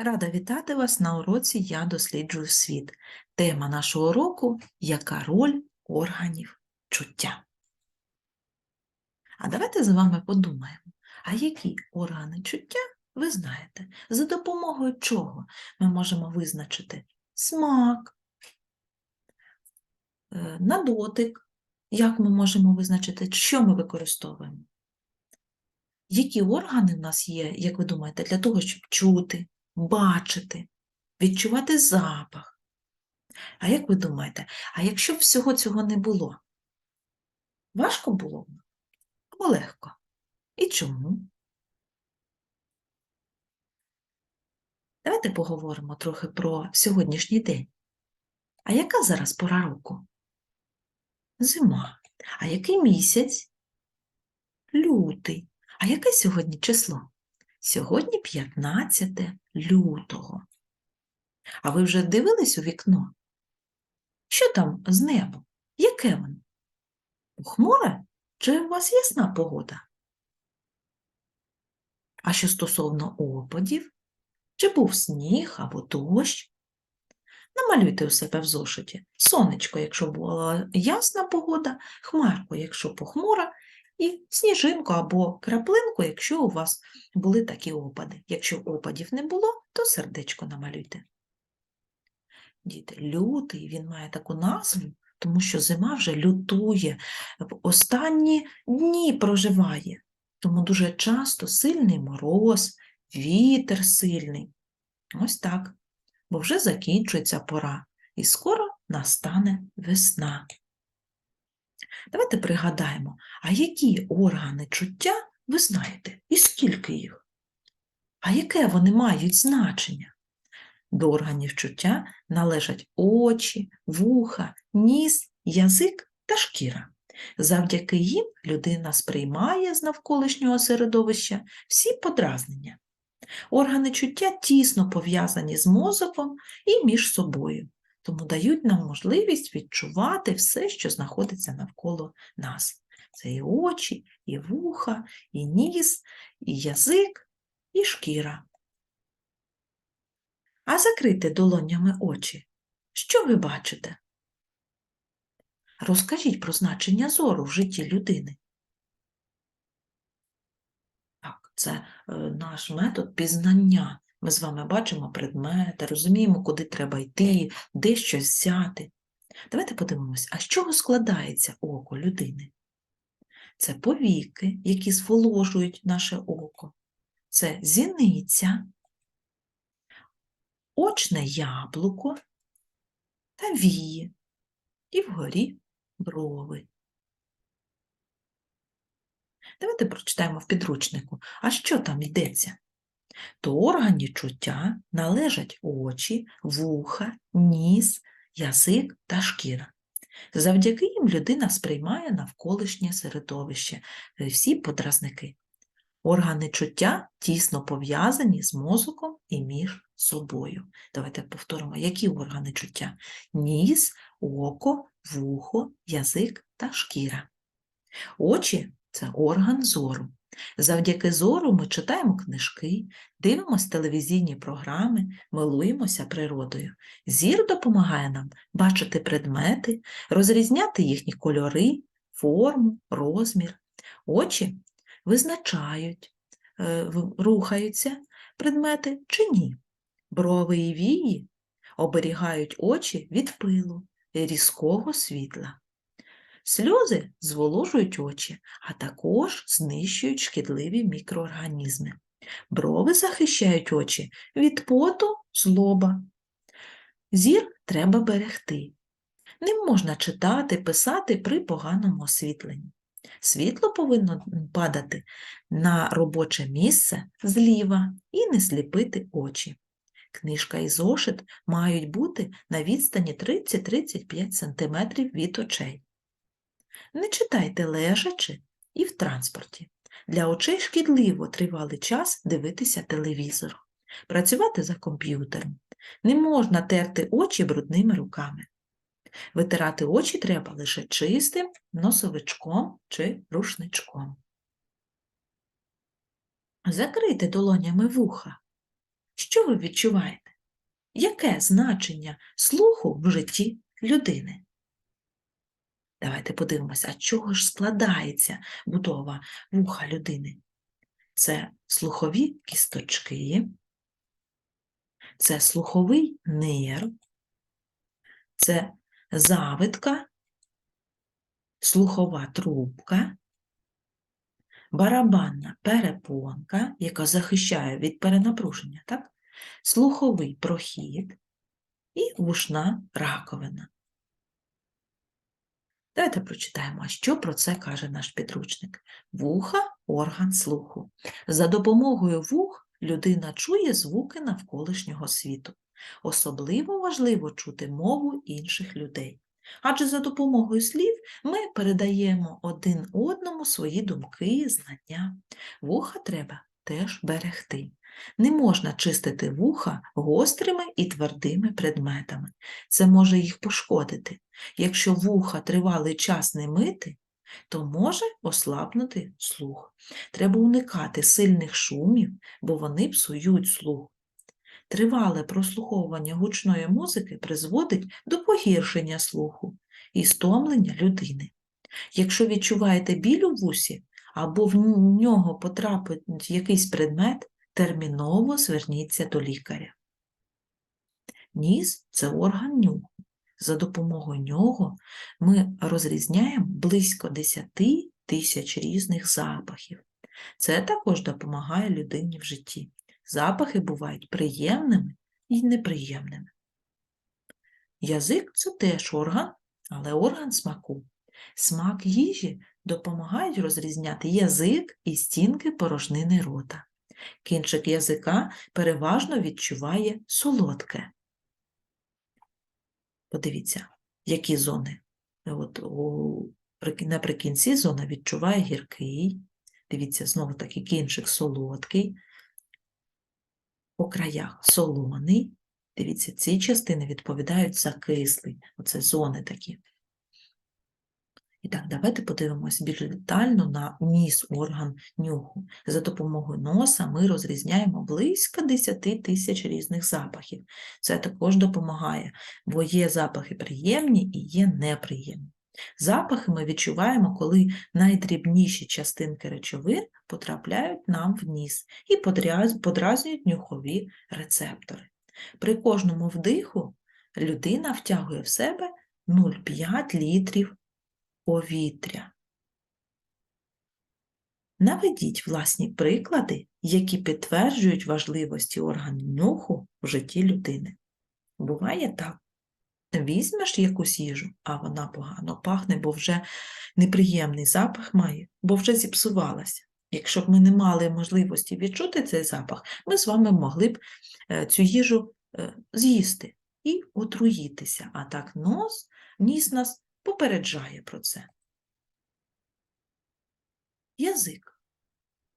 Рада вітати вас на уроці Я досліджую світ. Тема нашого уроку Яка роль органів чуття? А давайте з вами подумаємо, а які органи чуття ви знаєте? За допомогою чого ми можемо визначити смак, е, на дотик, як ми можемо визначити, що ми використовуємо? Які органи в нас є, як ви думаєте, для того, щоб чути, бачити, відчувати запах? А як ви думаєте, а якщо б всього цього не було? Важко було б або легко? І чому? Давайте поговоримо трохи про сьогоднішній день. А яка зараз пора року? Зима. А який місяць? Лютий. А яке сьогодні число? Сьогодні 15 лютого. А ви вже дивились у вікно? Що там з небом? Яке воно? Похмуре чи у вас ясна погода? А що стосовно опадів? Чи був сніг або дощ? Намалюйте у себе в зошиті сонечко, якщо була ясна погода, хмарку, якщо похмура, і сніжинку або краплинку, якщо у вас були такі опади. Якщо опадів не було, то сердечко намалюйте. Діти, лютий, він має таку назву, тому що зима вже лютує, в останні дні проживає. Тому дуже часто сильний мороз, вітер сильний. Ось так, бо вже закінчується пора, і скоро настане весна. Давайте пригадаємо, а які органи чуття ви знаєте, і скільки їх? А яке вони мають значення? До органів чуття належать очі, вуха, ніс, язик та шкіра. Завдяки їм людина сприймає з навколишнього середовища всі подразнення. Органи чуття тісно пов'язані з мозоком і між собою, тому дають нам можливість відчувати все, що знаходиться навколо нас. Це і очі, і вуха, і ніс, і язик, і шкіра. А закрийте долонями очі. Що ви бачите? Розкажіть про значення зору в житті людини. Так, це е, наш метод пізнання. Ми з вами бачимо предмети, розуміємо, куди треба йти, де щось взяти. Давайте подивимось, а з чого складається око людини? Це повіки, які зволожують наше око. Це зіниця, очне яблуко та вії, і вгорі брови. Давайте прочитаємо в підручнику, а що там йдеться? До органів чуття належать очі, вуха, ніс, язик та шкіра. Завдяки їм людина сприймає навколишнє середовище, е, всі подразники. Органи чуття тісно пов'язані з мозоком і між собою. Давайте повторимо, які органи чуття? Ніс, око, вухо, язик та шкіра. Очі це орган зору. Завдяки зору ми читаємо книжки, дивимося телевізійні програми, милуємося природою. Зір допомагає нам бачити предмети, розрізняти їхні кольори, форму, розмір. Очі визначають, е, рухаються предмети чи ні. Брови і вії оберігають очі від пилу різкого світла. Сльози зволожують очі, а також знищують шкідливі мікроорганізми. Брови захищають очі від поту, злоба. Зір треба берегти. Не можна читати, писати при поганому освітленні. Світло повинно падати на робоче місце зліва і не сліпити очі. Книжка і зошит мають бути на відстані 30-35 см від очей. Не читайте лежачи і в транспорті. Для очей шкідливо тривалий час дивитися телевізор, працювати за комп'ютером. Не можна терти очі брудними руками. Витирати очі треба лише чистим носовичком чи рушничком. Закрийте долонями вуха. Що ви відчуваєте? Яке значення слуху в житті людини? Давайте подивимося, а чого ж складається будова вуха людини? Це слухові кісточки, це слуховий нерв, це завитка, слухова трубка, барабанна перепонка, яка захищає від перенапруження, так? слуховий прохід і вушна раковина. Давайте прочитаємо, що про це каже наш підручник. Вуха орган слуху. За допомогою вух людина чує звуки навколишнього світу. Особливо важливо чути мову інших людей. Адже за допомогою слів ми передаємо один одному свої думки, знання. Вуха треба теж берегти. Не можна чистити вуха гострими і твердими предметами. Це може їх пошкодити. Якщо вуха тривалий час не мити, то може ослабнути слух. Треба уникати сильних шумів, бо вони псують слух. Тривале прослуховування гучної музики призводить до погіршення слуху і стомлення людини. Якщо відчуваєте біль у вусі або в нього потрапить якийсь предмет, терміново зверніться до лікаря. Ніс це орган нюху. За допомогою нього ми розрізняємо близько 10 тисяч різних запахів. Це також допомагає людині в житті. Запахи бувають приємними і неприємними. Язик це теж орган, але орган смаку. Смак їжі допомагають розрізняти язик і стінки порожнини рота. Кінчик язика переважно відчуває солодке. Подивіться, які зони. От у, наприкінці зона відчуває гіркий. Дивіться, знову таки кінчик солодкий, по краях солоний. Дивіться, ці частини відповідають за кислий. Оце зони такі. І так, давайте подивимось більш детально на ніс орган нюху. За допомогою носа ми розрізняємо близько 10 тисяч різних запахів. Це також допомагає, бо є запахи приємні і є неприємні. Запахи ми відчуваємо, коли найдрібніші частинки речовин потрапляють нам в ніс і подразнюють нюхові рецептори. При кожному вдиху людина втягує в себе 0,5 літрів повітря. Наведіть власні приклади, які підтверджують важливості органів нюху в житті людини. Буває так. Візьмеш якусь їжу, а вона погано пахне, бо вже неприємний запах має, бо вже зіпсувалася. Якщо б ми не мали можливості відчути цей запах, ми з вами могли б е, цю їжу е, з'їсти і отруїтися. А так нос, ніс нас попереджає про це. Язик.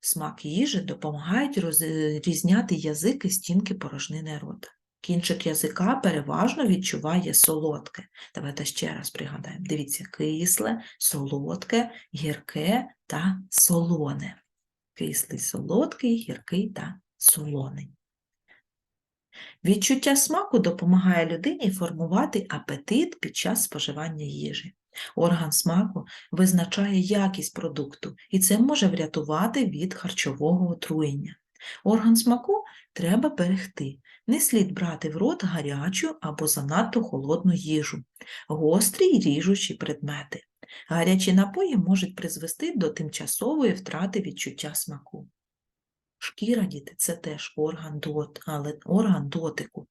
Смак їжі допомагають розрізняти язик і стінки порожнини рота. Кінчик язика переважно відчуває солодке. Давайте ще раз пригадаємо. Дивіться, кисле, солодке, гірке та солоне. Кислий, солодкий, гіркий та солоний. Відчуття смаку допомагає людині формувати апетит під час споживання їжі. Орган смаку визначає якість продукту, і це може врятувати від харчового отруєння. Орган смаку треба берегти. Не слід брати в рот гарячу або занадто холодну їжу, гострі й ріжучі предмети. Гарячі напої можуть призвести до тимчасової втрати відчуття смаку. Шкіра, діти, це теж орган, дот, але орган дотику.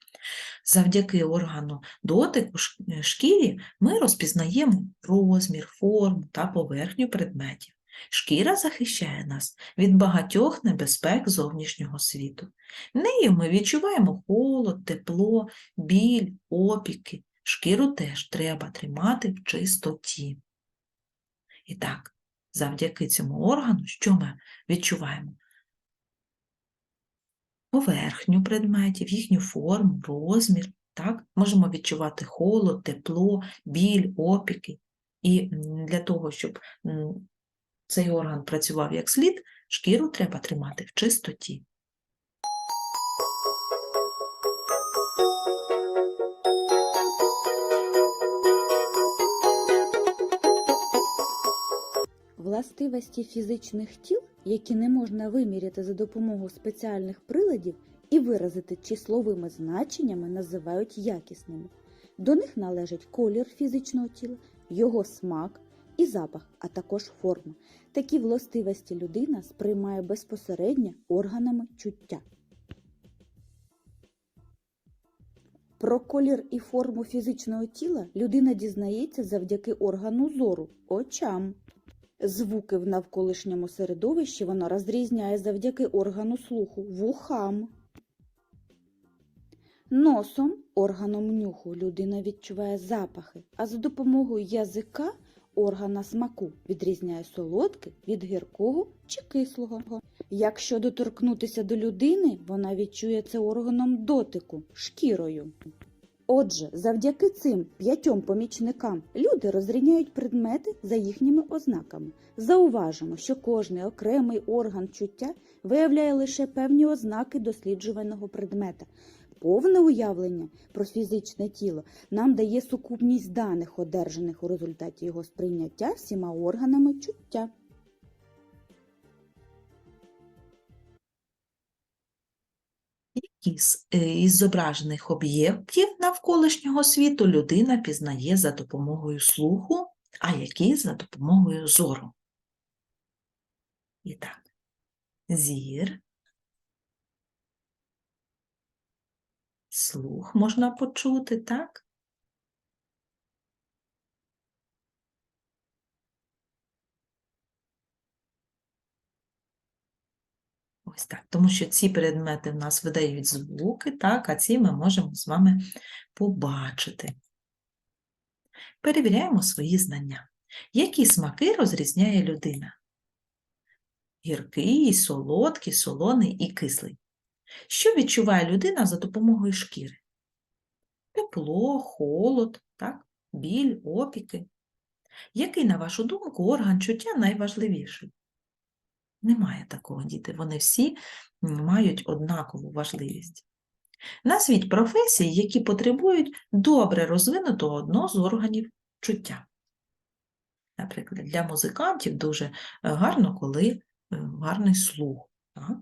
Завдяки органу дотику е, шкірі ми розпізнаємо розмір, форму та поверхню предметів. Шкіра захищає нас від багатьох небезпек зовнішнього світу. Нею ми відчуваємо холод, тепло, біль, опіки. Шкіру теж треба тримати в чистоті. І так, завдяки цьому органу, що ми відчуваємо? поверхню предметів, їхню форму, розмір. Так? Можемо відчувати холод, тепло, біль, опіки. І для того, щоб цей орган працював як слід, шкіру треба тримати в чистоті. Властивості фізичних тіл які не можна виміряти за допомогою спеціальних приладів і виразити числовими значеннями, називають якісними. До них належать колір фізичного тіла, його смак і запах, а також форма. Такі властивості людина сприймає безпосередньо органами чуття. Про колір і форму фізичного тіла людина дізнається завдяки органу зору очам. Звуки в навколишньому середовищі вона розрізняє завдяки органу слуху вухам. Носом, органом нюху, людина відчуває запахи, а за допомогою язика органа смаку відрізняє солодке від гіркого чи кислого. Якщо доторкнутися до людини, вона відчує це органом дотику, шкірою. Отже, завдяки цим п'ятьом помічникам люди розрізняють предмети за їхніми ознаками. Зауважимо, що кожний окремий орган чуття виявляє лише певні ознаки досліджуваного предмета. Повне уявлення про фізичне тіло нам дає сукупність даних, одержаних у результаті його сприйняття всіма органами чуття. Які з е, із зображених об'єктів навколишнього світу людина пізнає за допомогою слуху, а які за допомогою зору. І так, зір, слух можна почути, так? Ось так, тому що ці предмети в нас видають звуки, так, а ці ми можемо з вами побачити. Перевіряємо свої знання. Які смаки розрізняє людина? Гіркий, солодкий, солоний і кислий. Що відчуває людина за допомогою шкіри? Тепло, холод, так? біль, опіки. Який, на вашу думку, орган чуття найважливіший? Немає такого, діти. Вони всі мають однакову важливість. Назвіть професії, які потребують добре розвинутого одного з органів чуття. Наприклад, для музикантів дуже е, гарно, коли е, гарний слух. Так?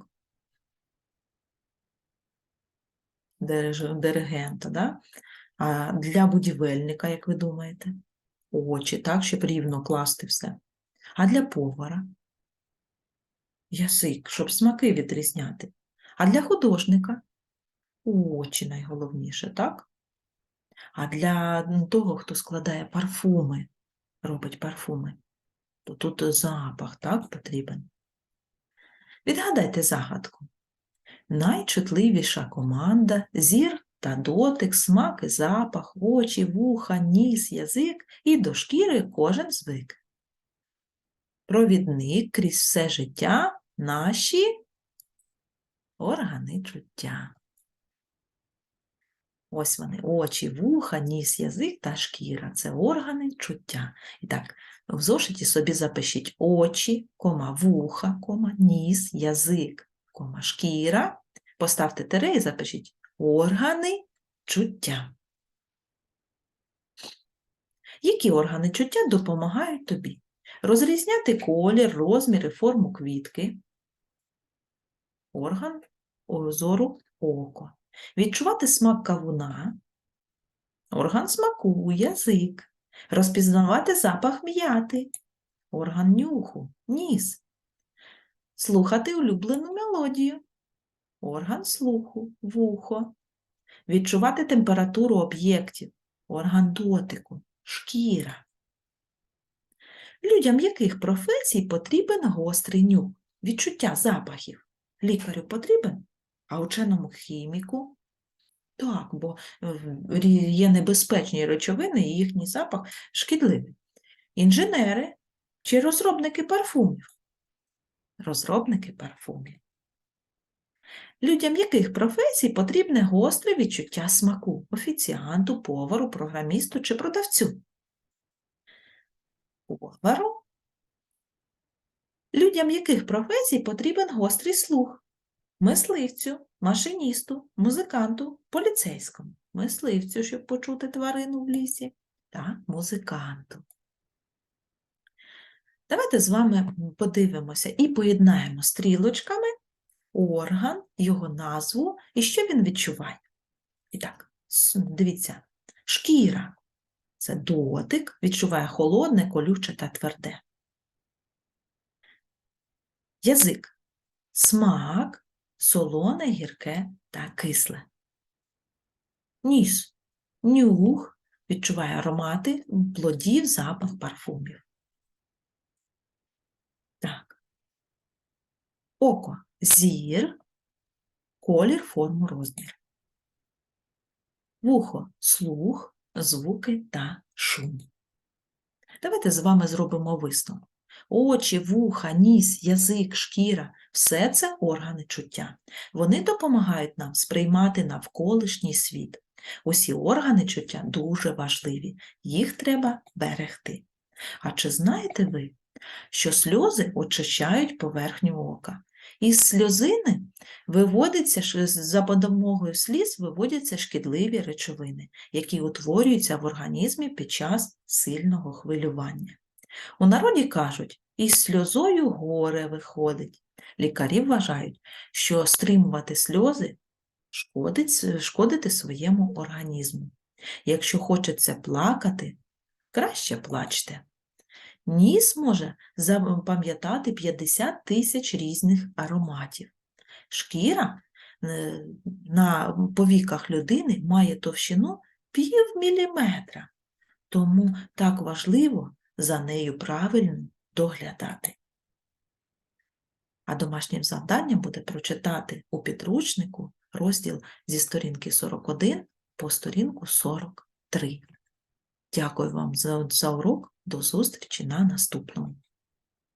Диригента, да? А для будівельника, як ви думаєте, очі, так, щоб рівно класти все. А для повара язик, щоб смаки відрізняти. А для художника очі найголовніше, так? А для того, хто складає парфуми, робить парфуми, то тут запах, так, потрібен. Відгадайте загадку. Найчутливіша команда зір та дотик, смак і запах, очі, вуха, ніс, язик і до шкіри кожен звик. Провідник крізь все життя наші органи чуття. Ось вони, очі, вуха, ніс, язик та шкіра. Це органи чуття. І так, в зошиті собі запишіть очі, кома, вуха, кома, ніс, язик, кома, шкіра. Поставте тире і запишіть органи чуття. Які органи чуття допомагають тобі? Розрізняти колір, розмір і форму квітки, орган зору око. Відчувати смак кавуна, орган смаку, язик. Розпізнавати запах м'яти, орган нюху, ніс. Слухати улюблену мелодію, орган слуху, вухо. Відчувати температуру об'єктів, орган дотику, шкіра. Людям яких професій потрібен гострий нюх, відчуття запахів? Лікарю потрібен, а ученому хіміку? Так, бо е, є небезпечні речовини і їхній запах шкідливий. Інженери чи розробники парфумів? Розробники парфумів. Людям яких професій потрібне гостре відчуття смаку? Офіціанту, повару, програмісту чи продавцю? повару, людям яких професій потрібен гострий слух? Мисливцю, машиністу, музиканту, поліцейському. Мисливцю, щоб почути тварину в лісі, та музиканту. Давайте з вами подивимося і поєднаємо стрілочками орган, його назву і що він відчуває. І так, дивіться, шкіра це дотик, відчуває холодне, колюче та тверде. Язик смак, солоне, гірке та кисле. Ніс нюх, відчуває аромати плодів, запах парфумів. Так. Око зір, колір, форму, розмір. Вухо слух, звуки та шум. Давайте з вами зробимо висновок. Очі, вуха, ніс, язик, шкіра все це органи чуття. Вони допомагають нам сприймати навколишній світ. Усі органи чуття дуже важливі, їх треба берегти. А чи знаєте ви, що сльози очищають поверхню ока? Із сльозини виводиться, за допомогою сліз виводяться шкідливі речовини, які утворюються в організмі під час сильного хвилювання. У народі кажуть, із сльозою горе виходить. Лікарі вважають, що стримувати сльози шкодить, шкодити своєму організму. Якщо хочеться плакати, краще плачте. Ніс може запам'ятати 50 тисяч різних ароматів. Шкіра е, на повіках людини має товщину пів міліметра, тому так важливо за нею правильно доглядати. А домашнім завданням буде прочитати у підручнику розділ зі сторінки 41 по сторінку 43. Дякую вам за, за урок. До зустрічі на наступному.